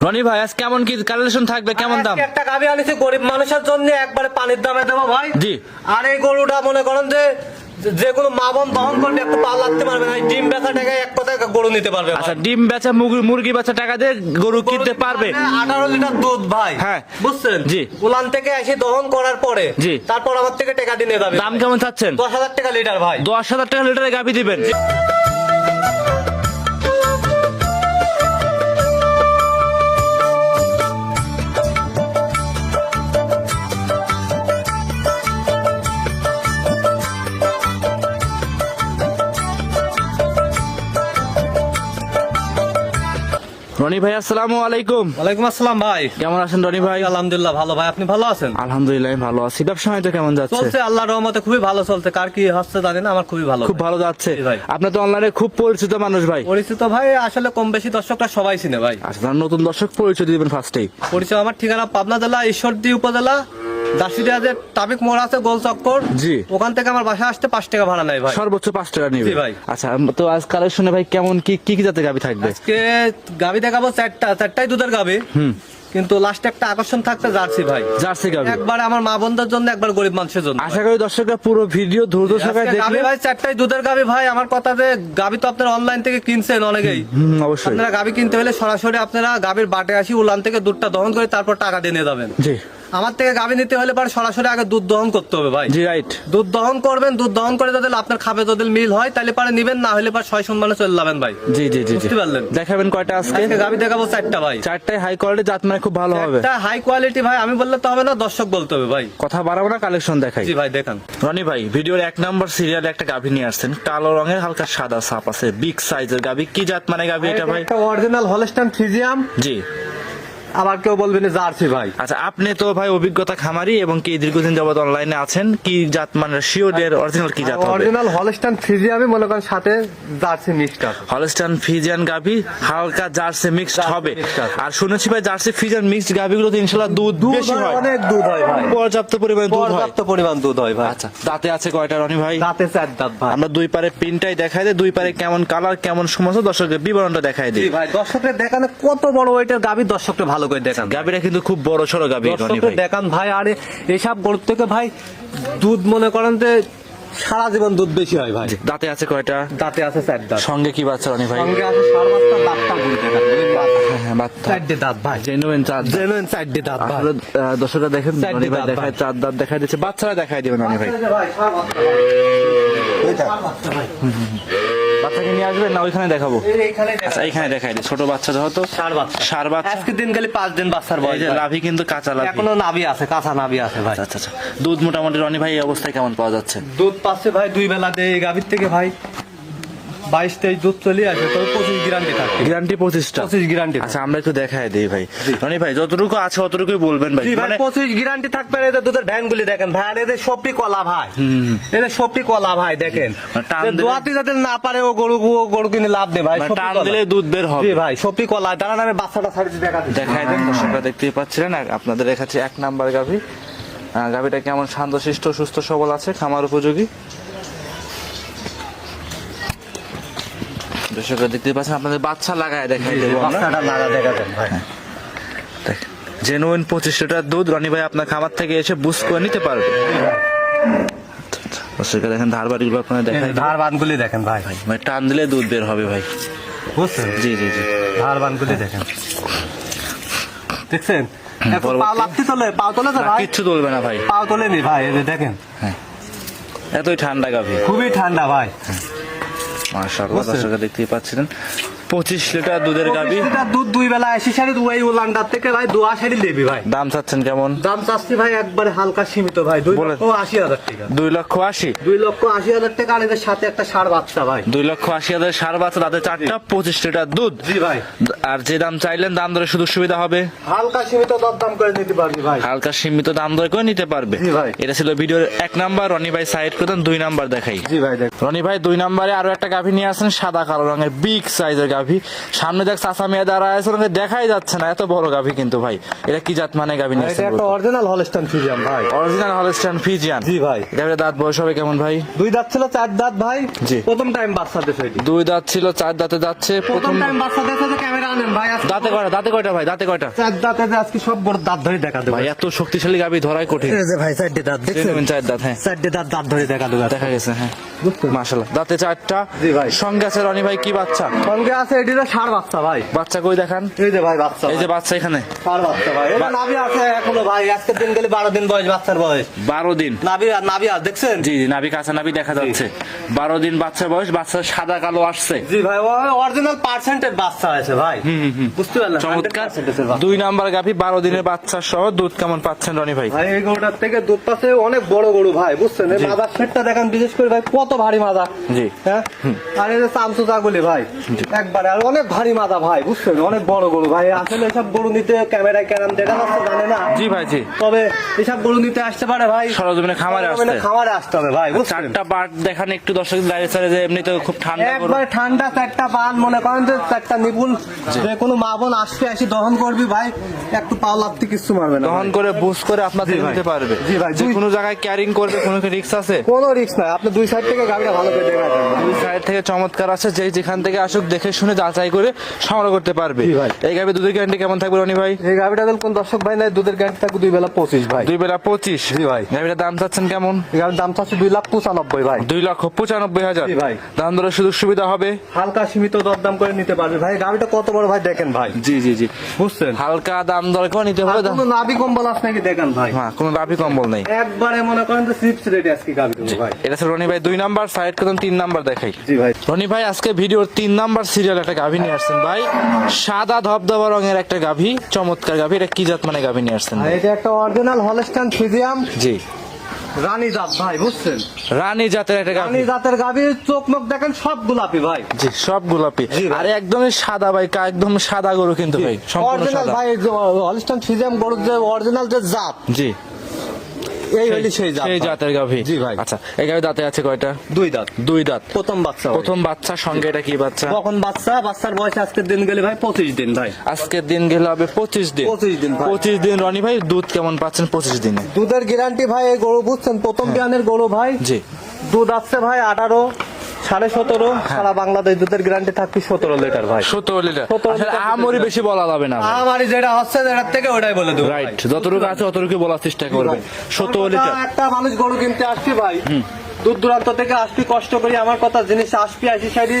রনি ভাই আজ কেমন কি কালেকশন থাকবে? কেমন দাম? একটা গাভি আনিছি গরিব মানুষের জন্য একবারে পানির দামে দেবো ভাই। জি। আর এই গরুটা মনে করেন যে যে কোনো মা বোন দহন করলে একটু পা লাগতে পারবে না। ডিম বেচা টাকায় এক কথায় গরু নিতে পারবে। আচ্ছা ডিম বেচা মুরগি বেচা টাকা দিয়ে গরু কিনতে পারবে? আঠারো লিটার দুধ ভাই। হ্যাঁ। বুঝছেন? জি। উলান থেকে এসে দহন করার পরে জি। তারপর আমার থেকে টাকা দিয়ে যাবে দাম কেমন চাচ্ছেন? দশ হাজার টাকা লিটার ভাই। দশ হাজার টাকা লিটারে গাভি দিবেন। রনি ভাই আসসালামু আলাইকুম। ওয়ালাইকুম আসসালাম ভাই। কেমন আছেন রনি ভাই? আলহামদুলিল্লাহ ভালো ভাই আপনি ভালো আছেন? আলহামদুলিল্লাহ আমি ভালো আছি। ব্যবসা তো কেমন যাচ্ছে? চলছে রহমতে খুবই ভালো চলছে। কার কি হচ্ছে জানি না আমার খুবই ভালো খুব ভালো যাচ্ছে। তো অনলাইনে খুব পরিচিত মানুষ ভাই। পরিচিত ভাই আসলে কম বেশি দর্শকরা সবাই চিনে ভাই। আচ্ছা নতুন দর্শক পরিচয় দিবেন ফার্স্টেই পরিচয় আমার ঠিকানা পাবনা জেলা ঈশ্বরদী উপজেলা দাসিরিয়া যে ট্রাফিক মোড় আছে গোল চক্কর। জি। ওখান থেকে আমার বাসা আসতে পাঁচ টাকা ভাড়া নেয় ভাই। সর্বোচ্চ পাঁচ টাকা নিবে। ভাই। আচ্ছা তো আজ কালেকশনে ভাই কেমন কি কি কি জাতের গাবি থাকবে? আজকে গাবি দেখাবো চারটা চারটাই দুধের গাবে। কিন্তু লাস্টে একটা আকর্ষণ থাকতে জার্সি ভাই। জার্সি গাবি। একবার আমার মা বন্ধুর জন্য একবার গরিব মানুষের জন্য। আশা করি দর্শকরা পুরো ভিডিও ধৈর্য সহকারে দেখলে ভাই চারটাই দুধের গাবি ভাই। আমার কথা যে গাবি তো আপনারা অনলাইন থেকে কিনছেন অনেকেই। অবশ্যই। আপনারা গাবি কিনতে হলে সরাসরি আপনারা গাবির বাটে আসি উলান থেকে দুধটা দহন করে তারপর টাকা দিয়ে নিয়ে যাবেন। জি। আমার থেকে গাভী নিতে হলে পরে সরাসরি আগে দুধ দহন করতে হবে ভাই। জি রাইট দুধ দহন করবেন দুধ দহন করে যদি আপনার খাবে যদি মিল হয় তাহলে পারে নিবেন না হলে পারে ছয় সম্মানে চলে যাবেন ভাই। জি জি জি বুঝতে পারলেন? দেখাবেন কয়টা আজকে? গাবি দেখাবো চারটা ভাই। চারটায় হাই কোয়ালিটি জাত মানে খুব ভালো হবে। একটা হাই কোয়ালিটি ভাই আমি বললে তো হবে না দর্শক বলতে হবে ভাই। কথা বাড়াবো না কালেকশন দেখাই। জি ভাই দেখান। রনি ভাই ভিডিওর এক নম্বর সিরিয়ালে একটা গাভী নিয়ে আসছেন। কালো রঙের হালকা সাদা সাপ আছে বিগ সাইজের গাভী কি জাত মানে গাভী এটা ভাই? একটা অরিজিনাল হলস্টাইন ফিজিয়াম জি। আবার কেউ বলবেন জার্সি ভাই। আচ্ছা আপনি তো ভাই অভিজ্ঞতা খামারি এবং কি দীর্ঘদিন যাবত অনলাইনে আছেন কি জাত মানে শিওরের অরিজিনাল কি জাত হবে? অরিজিনাল হলস্টাইন মনে করেন সাথে জার্সি মিক্সড আছে। হলস্টান ফিজিয়ান গাভি হালকা জার্সি মিক্সড হবে। আর শুনেছি ভাই জার্সি ফিজিয়ান মিক্সড তো ইনশাআল্লাহ দুধ বেশি হয়, অনেক দুধ হয় ভাই। পর্যাপ্ত পরিমাণে দুধ হয়। পর্যাপ্ত পরিমাণ দুধ হয় ভাই। আচ্ছা দাঁতে আছে কয়টা রনি ভাই? দাঁতে চার দাঁত ভাই। আমরা দুই পারে পিনটাই দেখাই দেয় দুই পারে কেমন কালার কেমন সমস্ত দর্শকের বিবরণটা দেখাই দিই। ভাই দর্শকের দেখানে কত বড় ওইটার গাভি দর্শকটা ভালো করে দেখান গাভিটা কিন্তু খুব বড় সড়ো ভাই। দেখান ভাই আরে এসব গরুর থেকে ভাই দুধ মনে করেন যে সারা জীবন দুধ বেশি হয় ভাই। দাঁতে আছে কয়টা? দাঁতে আছে চার দাঁত। সঙ্গে কি বাচ্চা রনি ভাই? সঙ্গে আছে সার বাচ্চা দাঁতটা হ্যাঁ, হ্যাঁ, চারটে দাঁত ভাই। জেনুইন চার দাঁত। জেনুইন চারটে দাঁত ভাই। আসলে দর্শকরা দেখেন চারটে ভাই দেখায় চার দাঁত দিচ্ছে। বাচ্চারা দেখাই দিবেন রনি ভাই। ভাই। বাচ্চাকে নিয়ে আসবেন না ওইখানে দেখাবো। আচ্ছা এখানে দেখাই দিই ছোট বাচ্চা যেহেতু সার বাচ্চা। সার বাচ্চা। আজকে দিন গেলে পাঁচ দিন বাচ্চার বয়স নাভি কিন্তু কাঁচা লাভি এখনও নাভি আছে কাঁচা নাভি আছে ভাই। আচ্ছা আচ্ছা দুধ মোটামুটি রনি ভাই এই অবস্থায় কেমন পাওয়া যাচ্ছে? দুধ পাচ্ছে ভাই দুই বেলা দেয় গাভীর থেকে ভাই। বাইশ তেইশ দুধ চলে আসবে তবে পঁচিশ গ্যারান্টি থাকে গ্যারান্টি পঁচিশটা? পঁচিশ গ্যারান্টি আচ্ছা আমরা একটু দিই ভাই। রনি ভাই যতটুকু আছে অতটুকুই বলবেন ভাই। মানে পঁচিশ গ্যারান্টি থাকবে এদের দুধের ভ্যান গুলি দেখেন এদের সবটি কলা ভাই। এদের সবটি কলা ভাই দেখেন। মানে দোয়াতি যাতে না পারে ও গরু ও গরু কিনে লাভ নেই ভাই মানে টান দিলে দুধ বের হবে। ভাই সবটি কলা। দাঁড়ান আমি বাচ্চাটা ছাড়ি দেখা দিচ্ছি। দেখাই দেন দর্শকরা দেখতেই পাচ্ছিলেন। আর আপনাদের দেখাচ্ছি এক নাম্বার গাভী। গাভিটা কেমন শান্তশিষ্ট সুস্থ সবল আছে খামার উপযোগী। দর্শকরা দেখতেই পাচ্ছেন আপনাদের বাচ্চা লাগায় দেখাই দেবো বাচ্চাটা লাগা দেখা দেন ভাই। জেনুইন পঁচিশ লিটার দুধ রনি ভাই আপনার খামার থেকে এসে বুস করে নিতে পারবে। দর্শকরা দেখেন ধার বাড়িগুলো আপনারা দিই। ধার বানগুলি দেখেন ভাই। ভাই টান দিলে দুধ বের হবে ভাই। বুঝছেন? জি জি জি। ধার বানগুলি দেখেন। দেখছেন? পা লাফতি তোলে পা তোলে তো ভাই। কিচ্ছু তুলবে না ভাই। পা তোলেনি ভাই দেখেন। এতই ঠান্ডা গাভি। খুবই ঠান্ডা ভাই। মাশাআল্লাহ? দর্শকরা দেখতেই পাচ্ছিলেন পঁচিশ লিটার দুধের গাভি পঁচিশ দুধ দুই বেলা আশি শাড়ি ওই উলান্ডার থেকে ভাই দোয়া শাড়ি দেবি ভাই। দাম চাচ্ছেন কেমন? দাম চাচ্ছি ভাই একবারে হালকা সীমিত ভাই দুই। লক্ষ আশি হাজার টাকা। দুই লক্ষ আশি? দুই লক্ষ আশি হাজার টাকা আর এদের সাথে একটা সার বাচ্চা ভাই। দুই লক্ষ আশি হাজার সার বাচ্চা তাদের চারটা পঁচিশ লিটার দুধ। জি ভাই। আর যে দাম চাইলেন দাম দরে সুযোগ সুবিধা হবে। হালকা সীমিত দরদাম করে নিতে পারবি ভাই। হালকা সীমিত দাম দরে করে নিতে পারবে। জি ভাই। এটা ছিল ভিডিওর এক নাম্বার। রনি ভাই সাইড করে দুই নাম্বার দেখাই। জি ভাই দেখ। রনি ভাই দুই নাম্বারে আরও একটা গাভী নিয়ে আসেন সাদা কালো রঙের বিগ সাইজের গাভী। গাভী। সামনে দেখ চাষা মেয়ে দাঁড়ায় আছে ওনাকে দেখাই যাচ্ছে না। এত বড় গাভী কিন্তু ভাই। এটা কি জাত মানে গাভী নিয়ে এটা একটা অরিজিনাল হলস্টাইন ফিজিয়াম ভাই। অরিজিনাল হলস্টাইন ফিজিয়ান জি ভাই। গাভীর দাঁত বয়স হবে কেমন ভাই? দুই দাঁত ছিল চার দাঁত ভাই। জি। প্রথম টাইম বাচ্চা দিছে দুই দাঁত ছিল চার দাঁতে যাচ্ছে প্রথম টাইম বাচ্চা দিছে তো ক্যামেরা আনেন ভাই দাঁতে কয়টা দাঁতে কয়টা ভাই দাঁতে কয়টা? চার দাঁতে যে আজকে সব বড় দাঁত ধরে দেখা দেবো। ভাই এত শক্তিশালী গাভী ধরাই কঠিন। এই যে ভাই চারটে দাঁত দেখছেন? চার দাঁত হ্যাঁ। চারটে দাঁত দাঁত ধরে দেখা দেবো দেখা গেছে হ্যাঁ। মাশাল্লাহ দাঁতে চারটা। জি ভাই। সঙ্গে আছে রনি ভাই কি বাচ্চা? সঙ্গে আছে এটিরও ষাট বাচ্চা ভাই। বাচ্চা কই দেখান? এই যে ভাই বাচ্চা এই যে বাচ্চা এখানে। ষাট বাচ্চা ভাই। এটা নাভি আছে এখনও ভাই। আজকের দিন গেলে বারো দিন বয়স বাচ্চার বয়স। বারো দিন। নাভি নাভি আর দেখছেন? জি জি নাভি কাঁচা নাভি দেখা যাচ্ছে। বারো দিন বাচ্চার বয়স বাচ্চা সাদা কালো আসছে। জি ভাই অরিজিনাল পার্সেন্টের বাচ্চা আছে ভাই। বুঝতে পারলেন? চমৎকার। 100% এর বাচ্চা। দুই নাম্বার গাভী বারো দিনের বাচ্চা সহ দুধ কেমন পাচ্ছেন রনি ভাই? ভাই এই গরুটার থেকে দুধ পাচ্ছে অনেক বড় গরু ভাই বুঝছেন? এই মাদার সেটটা দেখেন বিশেষ করে ভাই কত ভারী মাদা জি। হ্যাঁ? আর এই যে চামচু চাগুলি ভাই। একবারে আর অনেক ভারী মাদা ভাই বুঝছেন? অনেক বড় গরু। ভাই আসলে এসব গরু নিতে ক্যামেরায় কেরাম দেখা যাচ্ছে জানে না। জি ভাই জি। তবে এসব গরু নিতে আসতে পারে ভাই। সরজমিনে খামারে আসতে। খামারে আসতে হবে ভাই চারটা পাট দেখান একটু দর্শক দাঁড়িয়ে যে এমনিতে খুব ঠান্ডা একবার ঠান্ডা চারটা মনে করেন যে চারটা নিপুণ। যে কোনো মা বোন আসবে আসি দহন করবি ভাই একটু পাও লাগতে কিছু মারবে না দহন করে বুঝ করে থেকে নিতে পারবে। জি ভাই, যে কোনো জায়গায় ক্যারিং করবে কোনো রিক্স আছে? কোনো রিস্ক নাই। আপনি দুই সাইড থেকে গাড়িটা ভালো করে দেখা দুই সাইড থেকে চমৎকার আছে। যে যেখান থেকে আসুক দেখে শুনে যাচাই করে সংগ্রহ করতে পারবে। এই গাভী দুধের গ্যারান্টি কেমন থাকবে রনি ভাই? এই দিল কোন দর্শক ভাই নাই দুধের গ্যারান্টি থাকবে দুই বেলা পঁচিশ ভাই। দুই বেলা পঁচিশ? জি ভাই। গাভীটার দাম চাচ্ছেন কেমন? গাড়ির দাম চাচ্ছে দুই লাখ পঁচানব্বই ভাই। দুই লক্ষ পঁচানব্বই হাজার। জি ভাই। দাম দরের সুযোগ সুবিধা হবে? হালকা সীমিত দরদাম করে নিতে পারবে ভাই। গাড়িটা কত বড় ভাই দেখেন ভাই। জি জি জি। বুঝছেন? হালকা দাম দর করে নিতে হবে কোনো নাভি কম্বল আছে নাকি দেখেন ভাই? হ্যাঁ কোনো দাবি কম্বল নেই। একবারে মনে করেন যে চিপস রেডি আজকে গাড়ি ভাই। এটা রনি ভাই দুই নাম্বার সাইড করতাম তিন নাম্বার দেখাই। জি ভাই। রনি ভাই আজকে ভিডিওর তিন নাম্বার সিরিয়াল একটা গাভী নিয়ে আসছেন ভাই। সাদা ধবধবা রঙের একটা গাভী চমৎকার গাভী। এটা কি জাত মানে গাভী নিয়ে আসছেন এটা একটা অরিজিনাল হলস্টাইন ফিজিয়াম জি। রানী জাত ভাই বুঝছেন? রানী জাতের একটা গাভী। রানী জাতের চোখ মুখ দেখেন সব গোলাপি ভাই। জি সব গোলাপি। জি আর একদমই সাদা ভাই একদম সাদা গরু কিন্তু ভাই সম্পূর্ণ সাদা। ভাই হলস্টাইন ফিজিয়াম গরুর যে অরিজিনাল যে জাত জি। এই হলি সেই জাত সেই। জাতের গাভী। জি ভাই। আচ্ছা এই গাভী দাঁতে আছে কয়টা? দুই দাঁত। দুই দাঁত। প্রথম বাচ্চা প্রথম বাচ্চা সঙ্গে এটা কি বাচ্চা? কখন বাচ্চা? বাচ্চার বয়স আজকের দিন গেলে ভাই পঁচিশ দিন ভাই। আজকের দিন গেলে হবে পঁচিশ দিন। 25 দিন ভাই। পঁচিশ দিন রনি ভাই দুধ কেমন পাচ্ছেন পঁচিশ দিনে? দুধের গ্যারান্টি ভাই এই গরু বুঝছেন প্রথম বিয়ানের গরু ভাই। জি। দুধ আসছে ভাই আঠারো। সাড়ে সতেরো সারা বাংলাদেশ দুধের গ্যারান্টি থাকবে সতেরো লিটার ভাই। সতেরো লিটার। 17 আসলে আহামরি বেশি বলা যাবে না ভাই। যেটা হচ্ছে যেটার থেকে ওটাই বলে দেবো রাইট যতটুকু আছে ততটুকু বলার চেষ্টা করবে। সতেরো লিটার। একটা মানুষ গরু কিনতে আসছি ভাই। দূর দূরান্ত থেকে আসবি কষ্ট করি আমার কথা জিনিস আসবি আসি সাইডি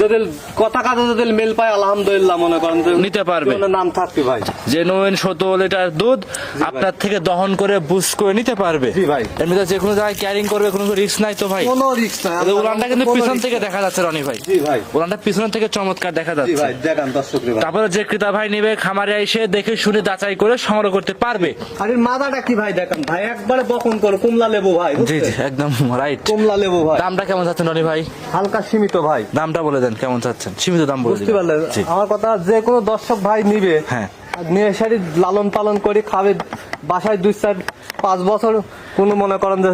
যদি কথা কাজে যদি মেল পায় আলহামদুলিল্লাহ মনে করেন নিতে পারবে। নাম থাকবে ভাই। জেনুইন সতেরো লিটার দুধ আপনার থেকে দহন করে বুস করে নিতে পারবে। জি ভাই। এমনিতে যে কোনো জায়গায় ক্যারিং করবে কোনো রিস্ক নাই তো ভাই। কোনো রিস্ক নাই। উলানটা কিন্তু পিছন থেকে দেখা যাচ্ছে রনি ভাই। জি ভাই। উলানটা পিছন থেকে চমৎকার দেখা যাচ্ছে। ভাই দেখান দর্শক তারপরে যে ক্রেতা ভাই নেবে খামারে এসে দেখে শুনে যাচাই করে সংগ্রহ করতে পারবে। আর মাথাটা কি ভাই দেখান ভাই একবারে বকন করো কুমলা লেবু ভাই জি জি একদম রাইট কুমলা লেবু ভাই। দামটা কেমন যাচ্ছে রনি ভাই? হালকা সীমিত ভাই। দামটা বলে দেন কেমন চাচ্ছেন? সীমিত দাম বলে বুঝতে পারলেন। আমার কথা যে কোনো দর্শক ভাই নিবে। হ্যাঁ। নিয়ে সারি লালন পালন করে খাবে বাসায় দুই চার পাঁচ বছর কোনো মনে করেন যে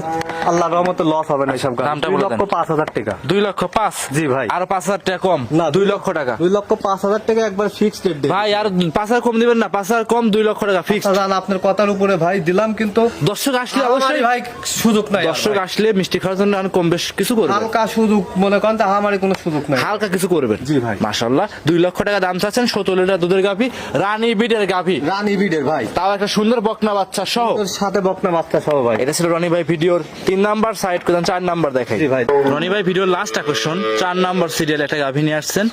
আল্লাহ রহমতে লস হবে না এসব। দামটা বলে লক্ষ। পাঁচ হাজার টাকা। দুই লক্ষ পাঁচ? জি ভাই। আর পাঁচ হাজার টাকা কম? না দুই লক্ষ টাকা? দুই লক্ষ পাঁচ হাজার টাকা একবার ফিক্সড রেট ভাই আর পাঁচ হাজার কম দিবেন না পাঁচ হাজার কম দুই লক্ষ টাকা ফিক্স জান আপনার কথার উপরে ভাই দিলাম কিন্তু দর্শক আসলে অবশ্যই ভাই সুযোগ নাই দর্শক আসলে মিষ্টি খাওয়ার জন্য আর কম বেশ কিছু করবেন হালকা সুযোগ মনে করেন যে আমারই কোনো সুযোগ নাই। হালকা কিছু করবেন জি ভাই। মাশাল্লাহ দুই লক্ষ টাকা দাম চাচ্ছেন সতেরো লিটার দুধের গাভি রানী বিডের গাভি। রানী বিডের ভাই। তাও একটা সুন্দর বকনা বাচ্চা সহ। সাথে বকনা বাচ্চা সহ ভাই। এটা ছিল রনি ভাই ভিডিওর তিন নাম্বার সাইড করলাম চার নাম্বার দেখাই। ভাই। রনি ভাই ভিডিওর লাস্ট আকর্ষণ। চার নাম্বার সিরিয়াল একটা গাভি নিয়ে আসছেন।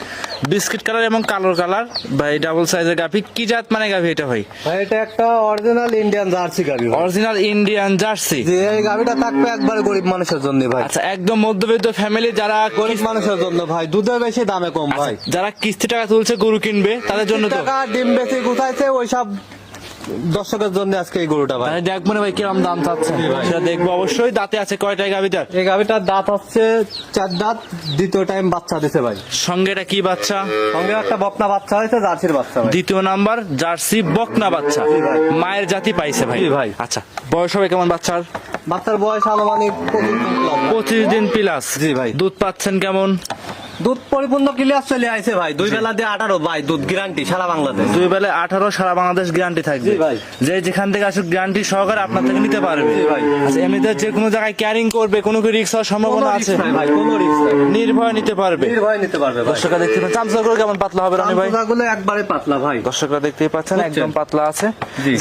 বিস্কিট কালার এবং কালোর কালার ভাই ডাবল সাইজের গাভি। কি জাত মানে গাভি এটা ভাই? ভাই এটা একটা অরিজিনাল ইন্ডিয়ান জার্সি গাড়ি অরিজিনাল ইন্ডিয়ান জার্সি যে এই থাকবে একবার গরিব মানুষের জন্য ভাই। আচ্ছা একদম মধ্যবিত্ত ফ্যামিলি যারা গরিব মানুষের জন্য ভাই। দুধে বেশি দামে কম ভাই। যারা কিস্তি টাকা তুলছে গরু কিনবে তাদের জন্য তো টাকা ডিম বেশি গুছাইছে ওই সব দর্শকের জন্য আজকে এই গরুটা ভাই। দেখব না ভাই কিরম দাম চাচ্ছে সেটা দেখব। অবশ্যই দাঁতে আছে কয়টাই গাভিটার? এই গাভিটার দাঁত হচ্ছে চার দাঁত দ্বিতীয় টাইম বাচ্চা দিছে ভাই। সঙ্গে এটা কি বাচ্চা? সঙ্গে একটা বকনা বাচ্চা হয়েছে জার্সির বাচ্চা ভাই। দ্বিতীয় নাম্বার জার্সি বকনা বাচ্চা। মায়ের জাতি পাইছে ভাই। ভাই। আচ্ছা বয়স হবে কেমন বাচ্চার? বাচ্চার বয়স আনুমানিক। পঁচিশ দিন প্লাস জি ভাই। দুধ পাচ্ছেন কেমন? দুধ পরিপূর্ণ ক্লিয়ার চলে আইছে ভাই। দুই বেলা দিয়ে আঠারো ভাই দুধ গ্যারান্টি সারা বাংলাদেশ। দুই বেলায় আঠারো সারা বাংলাদেশ গ্যারান্টি থাকবে। ভাই। যে যেখান থেকে আসুক গ্যারান্টি সহকারে আপনার থেকে নিতে পারবে। ভাই। আচ্ছা, এমনিতে যে কোনো জায়গায় ক্যারিং করবে কোনো কি রিক্স হওয়ার সম্ভাবনা আছে? ভাই কোনো রিস্ক নির্ভয় নিতে পারবে। নির্ভয় নিতে পারবে দর্শকরা দেখতে পাচ্ছেন চামচাগুলো কেমন পাতলা হবে রনি ভাই? গুলো একবারে পাতলা ভাই। দর্শকরা দেখতেই পাচ্ছেন একদম পাতলা আছে।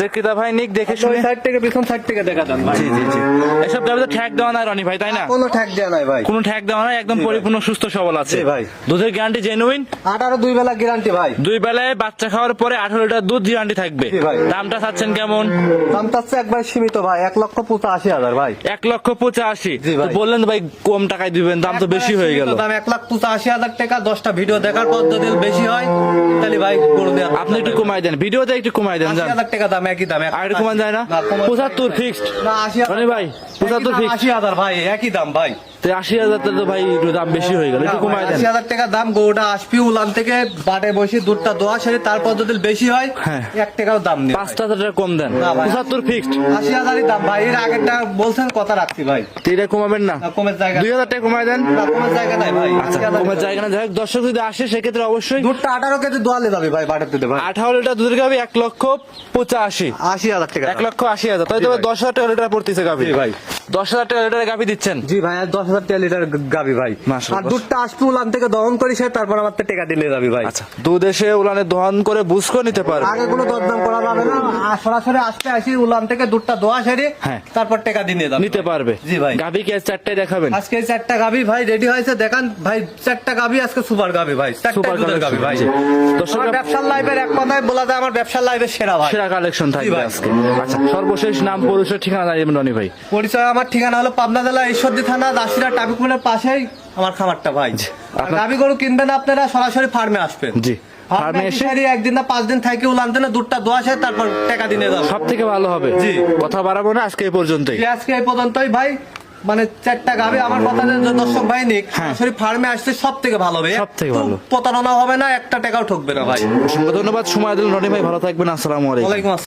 যে ক্রেতা ভাই নিক দেখে শুনে। সাইড থেকে পিছন সাইড থেকে দেখা দেন ভাই। জি জি জি। এসব গাড়িতে ঠ্যাক দেওয়া নাই রনি ভাই তাই না? কোনো ঠ্যাক দেয়া নাই ভাই। কোনো ঠ্যাক দেওয়া নাই একদম পরিপূর্ণ সুস্থ সবল আছে। ভাই। দুধের গ্যারান্টি জেনুইন আঠারো দুই বেলা গ্যারান্টি ভাই। দুই বেলায় বাচ্চা খাওয়ার পরে আঠারো লিটার দুধ গ্যারান্টি থাকবে। দামটা চাচ্ছেন কেমন? দাম চাচ্ছে একবার সীমিত ভাই এক লক্ষ পঁচাশি হাজার ভাই। এক লক্ষ পঁচাশি। বললেন ভাই কম টাকায় দিবেন দাম তো বেশি হয়ে গেল। দাম এক লাখ পঁচাশি হাজার টাকা দশটা ভিডিও দেখার পর যদি বেশি হয়। তাহলে ভাই করে দেওয়া আপনি একটু কমাই দেন ভিডিওতে একটু কমাই দেন আশি হাজার টাকা দাম একই দাম আর কমান যায় না? পঁচাত্তর ফিক্সড না আশি ভাই পঁচাত্তর ফিক্সড আশি হাজার ভাই একই দাম ভাই। আশি হাজার তো ভাই একটু দাম বেশি হয়ে গেল একটু কমাই দেন। আশি হাজার টাকা দাম গরুটা আসবি উলান থেকে বাটে বসে দুধটা দোয়া সেরে তারপর যদি বেশি হয় হ্যাঁ। এক টাকাও দাম নেই। পাঁচটা হাজার টাকা কম দেন। পঁচাত্তর ফিক্সড আশি হাজারই দাম। ভাই এর আগেরটা বলছেন কথা রাখছি ভাই। এটা কমাবেন না। কমের জায়গা দুই হাজার টাকা কমাই দেন। কমের জায়গা নাই ভাই। আচ্ছা কমার। জায়গা না যাই দর্শক যদি আসে সেক্ষেত্রে অবশ্যই দুধটা আঠারো কেজি দোয়ালে যাবে ভাই বাটের দুধে ভাই। আঠারো লিটার দুধের গাবি এক লক্ষ পঁচাশি। আশি হাজার টাকা। এক লক্ষ আশি হাজার। তাই তো দশ হাজার টাকা লিটার পড়তেছে জি ভাই। দশ হাজার টাকা লিটার গাভি দিচ্ছেন। জি ভাই দশ হাজার টাকা লিটার গাবি ভাই। আর দুধটা আসবে উলান থেকে দহন করি সে তারপর আমার টাকা দিলে যাবি ভাই। আচ্ছা দুধ এসে উলানে দহন করে বুঝ করে নিতে পারবে। আগে কোনো দরদাম করা যাবে না। আর সরাসরি আসতে আসি উলান থেকে দুধটা দোয়া সেরে হ্যাঁ। তারপর টাকা দিয়ে যাবে নিতে পারবে। জি ভাই। গাভি কে চারটায় দেখাবেন? আজকে চারটা গাবি ভাই রেডি হয়েছে দেখান ভাই চারটা গাবি আজকে সুপার গাবি ভাই। চারটা সুপার দুধের গাবি ভাই। দর্শকরা ব্যবসার লাইফের এক কথায় বলা যায় আমার ব্যবসার লাইফের সেরা ভাই। সেরা কালেকশন থাকবে আজকে। আচ্ছা সর্বশেষ নাম পরিচয় ঠিকানা জানিয়ে রনি ভাই। পরিচয় আমার ঠিকানা হলো পাবনা জেলা ঈশ্বরদী থানা দাসিরা টাবিকুলের পাশেই। আমার খামারটা ভাই। গাবি গরু কিনবেন আপনারা সরাসরি ফার্মে আসবেন। জি ফার্মে ফার্মে এসে এসে একদিন না পাঁচ দিন থাকে উলান দেন দুধটা দোয়া হয় তারপর টাকা দিনে যাব। সব থেকে ভালো হবে। জি। কথা বাড়াবো না আজকে এই পর্যন্তই। আজকে এই পর্যন্তই ভাই। মানে চারটা গাবে আমার কথা যে দর্শক ভাই নিক হ্যাঁ। সরাসরি ফার্মে আসতে সব থেকে ভালো হবে। ভালো। প্রতারণা হবে না একটা টাকাও ঠকবে না ভাই। অসংখ্য ধন্যবাদ সময় দিলেন রনি ভাই ভালো থাকবেন আসসালামু আলাইকুম। আসসালাম।